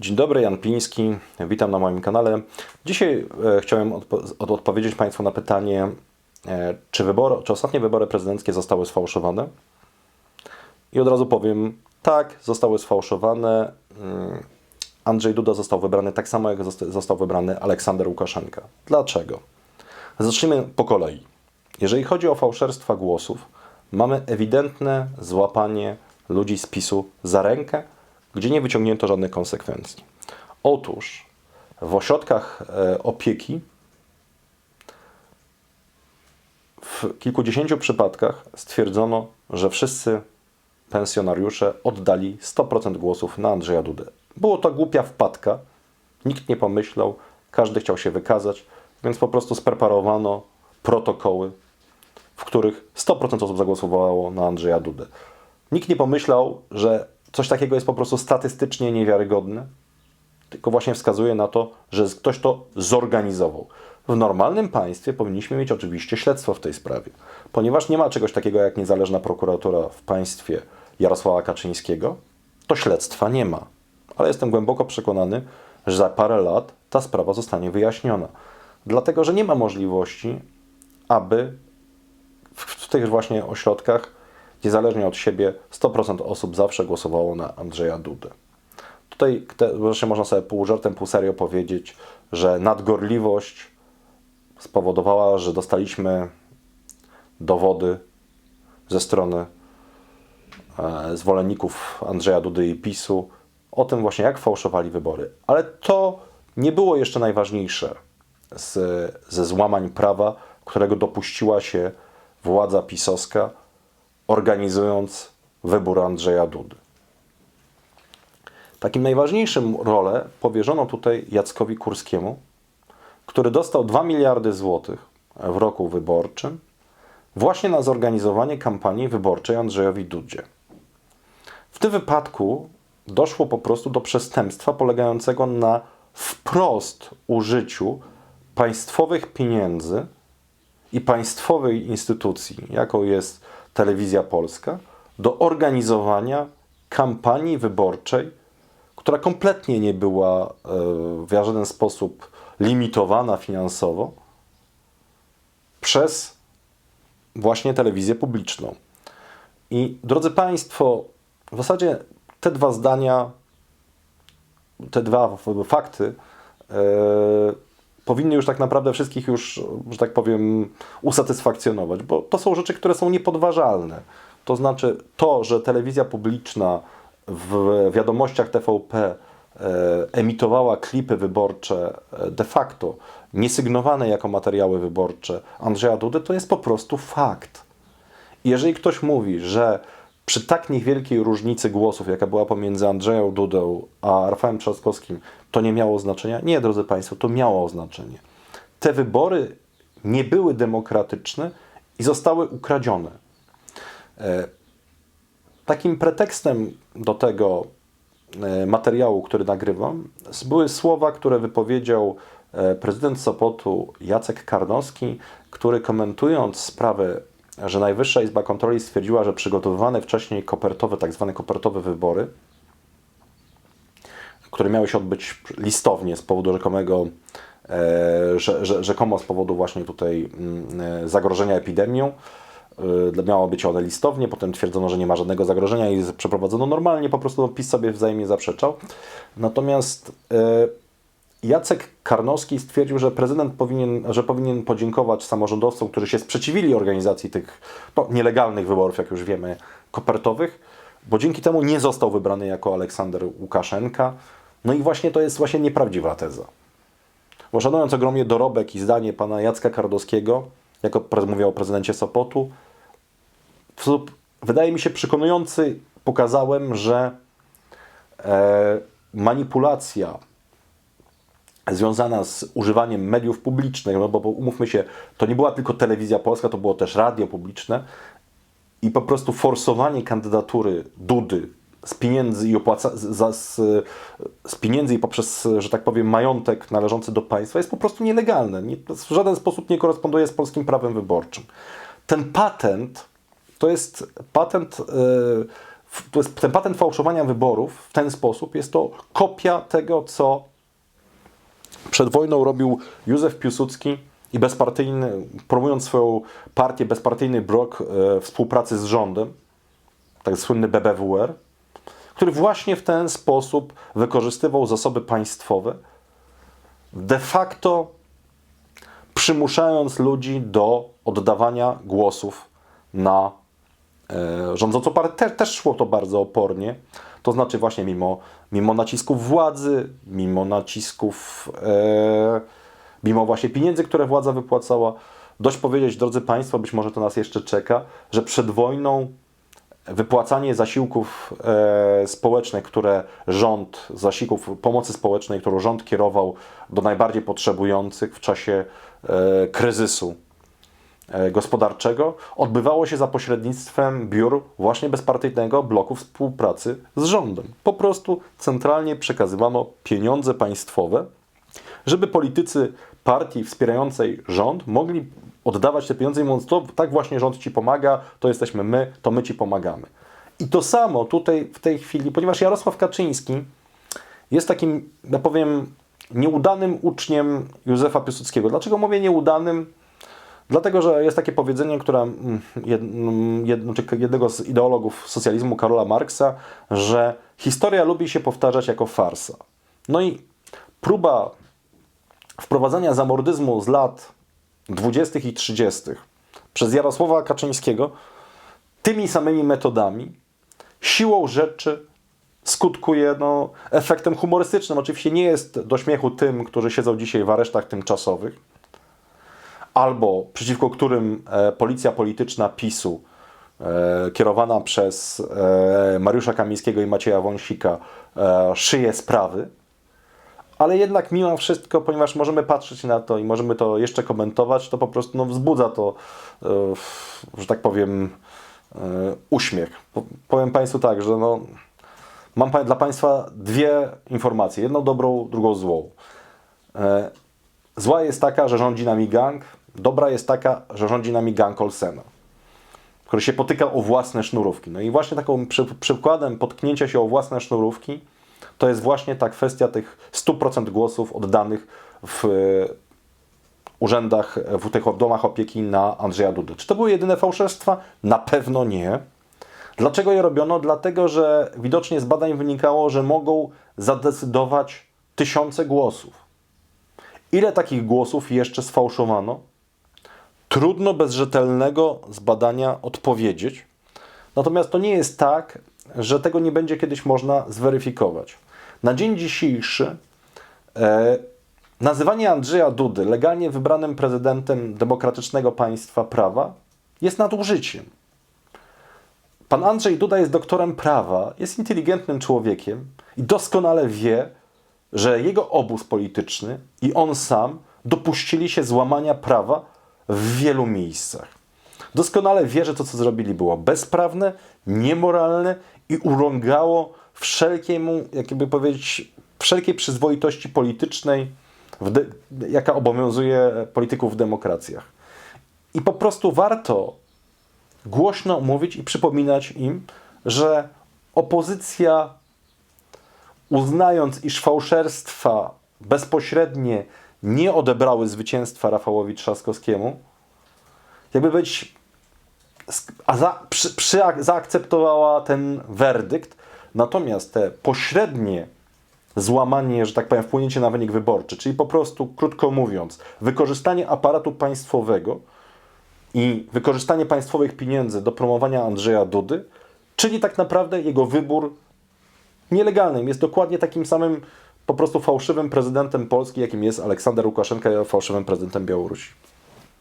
Dzień dobry, Jan Piński. Witam na moim kanale. Dzisiaj e, chciałem odpo- od- odpowiedzieć Państwu na pytanie, e, czy, wybory, czy ostatnie wybory prezydenckie zostały sfałszowane. I od razu powiem, tak, zostały sfałszowane. Mm, Andrzej Duda został wybrany tak samo, jak zosta- został wybrany Aleksander Łukaszenka. Dlaczego? Zacznijmy po kolei. Jeżeli chodzi o fałszerstwa głosów, mamy ewidentne złapanie ludzi z PiSu za rękę, gdzie nie wyciągnięto żadnych konsekwencji. Otóż w ośrodkach e, opieki w kilkudziesięciu przypadkach stwierdzono, że wszyscy pensjonariusze oddali 100% głosów na Andrzeja Dudę. Było to głupia wpadka, nikt nie pomyślał, każdy chciał się wykazać, więc po prostu spreparowano protokoły, w których 100% osób zagłosowało na Andrzeja Dudę. Nikt nie pomyślał, że coś takiego jest po prostu statystycznie niewiarygodne, tylko właśnie wskazuje na to, że ktoś to zorganizował. W normalnym państwie powinniśmy mieć oczywiście śledztwo w tej sprawie, ponieważ nie ma czegoś takiego jak niezależna prokuratura w państwie Jarosława Kaczyńskiego, to śledztwa nie ma. Ale jestem głęboko przekonany, że za parę lat ta sprawa zostanie wyjaśniona. Dlatego, że nie ma możliwości, aby w, w tych właśnie ośrodkach, niezależnie od siebie, 100% osób zawsze głosowało na Andrzeja Dudę. Tutaj wreszcie można sobie pół żartem, pół serio powiedzieć, że nadgorliwość spowodowała, że dostaliśmy dowody ze strony e, zwolenników Andrzeja Dudy i PiSu o tym właśnie, jak fałszowali wybory. Ale to nie było jeszcze najważniejsze z, ze złamań prawa, którego dopuściła się władza pisowska, organizując wybór Andrzeja Dudy. Takim najważniejszym rolę powierzono tutaj Jackowi Kurskiemu, który dostał 2 miliardy złotych w roku wyborczym właśnie na zorganizowanie kampanii wyborczej Andrzejowi Dudzie. W tym wypadku doszło po prostu do przestępstwa polegającego na wprost użyciu państwowych pieniędzy i państwowej instytucji, jaką jest Telewizja Polska, do organizowania kampanii wyborczej, która kompletnie nie była e, w żaden sposób limitowana finansowo przez właśnie telewizję publiczną. I drodzy Państwo, w zasadzie te dwa zdania, te dwa fakty e, powinny już tak naprawdę wszystkich już, że tak powiem, usatysfakcjonować, bo to są rzeczy, które są niepodważalne. To znaczy to, że telewizja publiczna w wiadomościach TVP e, emitowała klipy wyborcze e, de facto niesygnowane jako materiały wyborcze Andrzeja Dudy, to jest po prostu fakt. Jeżeli ktoś mówi, że przy tak niewielkiej różnicy głosów, jaka była pomiędzy Andrzeją Dudą a Rafałem Trzaskowskim, to nie miało znaczenia, nie, drodzy Państwo, to miało znaczenie. Te wybory nie były demokratyczne i zostały ukradzione. E, Takim pretekstem do tego e, materiału, który nagrywam, były słowa, które wypowiedział e, prezydent Sopotu Jacek Karnowski, który komentując sprawę, że Najwyższa Izba Kontroli stwierdziła, że przygotowywane wcześniej kopertowe, tak zwane kopertowe wybory, które miały się odbyć listownie z powodu rzekomego, e, że, rzekomo z powodu właśnie tutaj mm, e, zagrożenia epidemią, y, miało być one listownie, potem twierdzono, że nie ma żadnego zagrożenia i przeprowadzono normalnie, po prostu PiS sobie wzajemnie zaprzeczał. Natomiast Jacek Karnowski stwierdził, że prezydent powinien, że powinien podziękować samorządowcom, którzy się sprzeciwili organizacji tych no, nielegalnych wyborów, jak już wiemy, kopertowych, bo dzięki temu nie został wybrany jako Aleksander Łukaszenka. No i właśnie to jest właśnie nieprawdziwa teza. Bo szanując ogromnie dorobek i zdanie pana Jacka Kardowskiego, jako mówię o prezydencie Sopotu, w sposób, wydaje mi się, przekonujący pokazałem, że e, manipulacja związana z używaniem mediów publicznych, no bo, bo umówmy się, to nie była tylko telewizja polska, to było też radio publiczne i po prostu forsowanie kandydatury Dudy z pieniędzy i opłaca, z, z, z pieniędzy i poprzez, że tak powiem, majątek należący do państwa jest po prostu nielegalne. Nie, w żaden sposób nie koresponduje z polskim prawem wyborczym. Ten patent to jest patent w- to jest ten patent fałszowania wyborów w ten sposób jest to kopia tego, co przed wojną robił Józef Piłsudski i bezpartyjny, promując swoją partię bezpartyjny blok e, współpracy z rządem, tak słynny BBWR, który właśnie w ten sposób wykorzystywał zasoby państwowe, de facto przymuszając ludzi do oddawania głosów na e, rządzącą partię. Te, też szło to bardzo opornie. To znaczy właśnie mimo, mimo nacisków władzy, mimo nacisków, e, mimo właśnie pieniędzy, które władza wypłacała. Dość powiedzieć, drodzy Państwo, być może to nas jeszcze czeka, że przed wojną wypłacanie zasiłków e, społecznych, które rząd, zasiłków pomocy społecznej, którą rząd kierował do najbardziej potrzebujących w czasie e, kryzysu gospodarczego, odbywało się za pośrednictwem biur właśnie bezpartyjnego bloku współpracy z rządem. Po prostu centralnie przekazywano pieniądze państwowe, żeby politycy partii wspierającej rząd mogli oddawać te pieniądze i mówiąc, to tak właśnie rząd ci pomaga, to jesteśmy my, to my ci pomagamy. I to samo tutaj w tej chwili, ponieważ Jarosław Kaczyński jest takim, ja powiem, nieudanym uczniem Józefa Piłsudskiego. Dlaczego mówię nieudanym? Dlatego, że jest takie powiedzenie, które mm, jed, mm, jed, znaczy jednego z ideologów socjalizmu, Karola Marksa, że historia lubi się powtarzać jako farsa. No i próba wprowadzania zamordyzmu z lat 20. i 30. przez Jarosława Kaczyńskiego tymi samymi metodami siłą rzeczy skutkuje no, efektem humorystycznym. Oczywiście nie jest do śmiechu tym, którzy siedzą dzisiaj w aresztach tymczasowych, albo przeciwko którym e, policja polityczna PiSu e, kierowana przez e, Mariusza Kamińskiego i Macieja Wąsika szyje sprawy, ale jednak mimo wszystko, ponieważ możemy patrzeć na to i możemy to jeszcze komentować, to po prostu no, wzbudza to, że tak powiem, uśmiech. Po- Powiem Państwu tak, że no, mam dla Państwa dwie informacje. Jedną dobrą, drugą złą. Zła jest taka, że rządzi nami gang. Dobra jest taka, że rządzi nami gang Olsena, który się potyka o własne sznurówki. No i właśnie taką przy, przykładem potknięcia się o własne sznurówki to jest właśnie ta kwestia tych 100% głosów oddanych w e, urzędach, w tych domach opieki na Andrzeja Dudę. Czy to były jedyne fałszerstwa? Na pewno nie. Dlaczego je robiono? Dlatego, że widocznie z badań wynikało, że mogą zadecydować tysiące głosów. Ile takich głosów jeszcze sfałszowano? Trudno bez rzetelnego zbadania odpowiedzieć. Natomiast to nie jest tak, że tego nie będzie kiedyś można zweryfikować. Na dzień dzisiejszy e, nazywanie Andrzeja Dudy legalnie wybranym prezydentem demokratycznego państwa prawa jest nadużyciem. Pan Andrzej Duda jest doktorem prawa, jest inteligentnym człowiekiem i doskonale wie, że jego obóz polityczny i on sam dopuścili się złamania prawa w wielu miejscach. Doskonale wie, że to, co zrobili, było bezprawne, niemoralne i urągało wszelkiemu, jakby powiedzieć, wszelkiej przyzwoitości politycznej, jaka obowiązuje polityków w demokracjach. I po prostu warto głośno mówić i przypominać im, że opozycja, uznając, iż fałszerstwa bezpośrednie nie odebrały zwycięstwa Rafałowi Trzaskowskiemu, jakby być a za, przy, przy, zaakceptowała ten werdykt, natomiast te pośrednie złamanie, że tak powiem, wpłynięcie na wynik wyborczy, czyli po prostu, krótko mówiąc, wykorzystanie aparatu państwowego i wykorzystanie państwowych pieniędzy do promowania Andrzeja Dudy, czyli tak naprawdę jego wybór nielegalnym. Jest dokładnie takim samym po prostu fałszywym prezydentem Polski, jakim jest Aleksander Łukaszenka, fałszywym prezydentem Białorusi.